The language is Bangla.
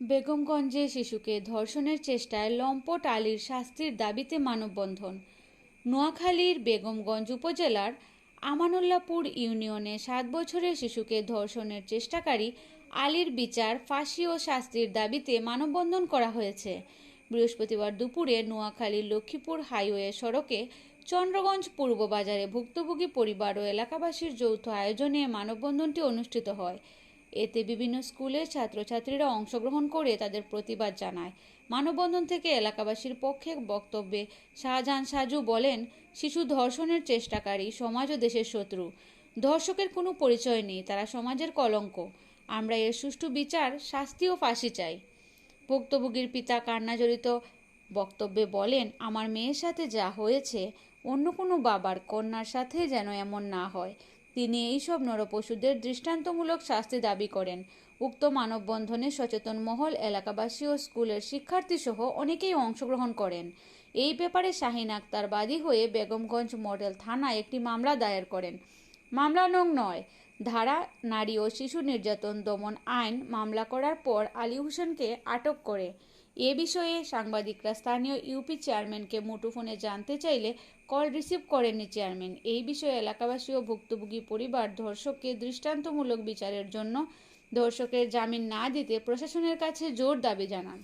বেগমগঞ্জে শিশুকে ধর্ষণের চেষ্টায় লম্পট আলীর শাস্তির দাবিতে মানববন্ধন। নোয়াখালীর বেগমগঞ্জ উপজেলার আমানুল্লাপুর ইউনিয়নে সাত বছরের শিশুকে ধর্ষণের চেষ্টাকারী আলীর বিচার, ফাঁসি ও শাস্তির দাবিতে মানববন্ধন করা হয়েছে। বৃহস্পতিবার দুপুরে নোয়াখালীর লক্ষ্মীপুর হাইওয়ে সড়কে চন্দ্রগঞ্জ পূর্ব বাজারে ভুক্তভোগী পরিবার ও এলাকাবাসীর যৌথ আয়োজনে মানববন্ধনটি অনুষ্ঠিত হয়। এতে বিভিন্ন স্কুলের ছাত্রছাত্রীরা অংশগ্রহণ করে তাদের প্রতিবাদ জানায়। মানববন্ধন থেকে এলাকাবাসীর পক্ষে বক্তব্যে শাহজাহান সাজু বলেন, শিশু ধর্ষণের চেষ্টাকারী সমাজ ও দেশের শত্রু। ধর্ষকের কোনো পরিচয় নেই, তারা সমাজের কলঙ্ক। আমরা এর সুষ্ঠু বিচার, শাস্তি ও ফাঁসি চাই। ভুক্তভোগীর পিতা কান্নাজড়িত বক্তব্যে বলেন, আমার মেয়ের সাথে যা হয়েছে, অন্য কোনো বাবার কন্যার সাথে যেন এমন না হয়। তিনি এইসব নরপশুদের দৃষ্টান্তমূলক শাস্তি দাবি করেন। উক্ত মানববন্ধনে সচেতন মহল, এলাকাবাসী ও স্কুলের শিক্ষার্থী সহ অনেকেই অংশগ্রহণ করেন। এই ব্যাপারে শাহিন আক্তার বাদী হয়ে বেগমগঞ্জ মডেল থানায় একটি মামলা দায়ের করেন। মামলা নং নয়, ধারা, নারী ও শিশু নির্যাতন দমন আইন মামলা করার পর আলী হোসেনকে আটক করে। এ বিষয়ে সাংবাদিকরা স্থানীয় ইউপি চেয়ারম্যানকে মুঠোফোনে জানতে চাইলে কল রিসিভ করেননি চেয়ারম্যান। এই বিষয়ে এলাকাবাসী ও ভুক্তভোগী পরিবার ধর্ষককে দৃষ্টান্তমূলক বিচারের জন্য ধর্ষকের জামিন না দিতে প্রশাসনের কাছে জোর দাবি জানান।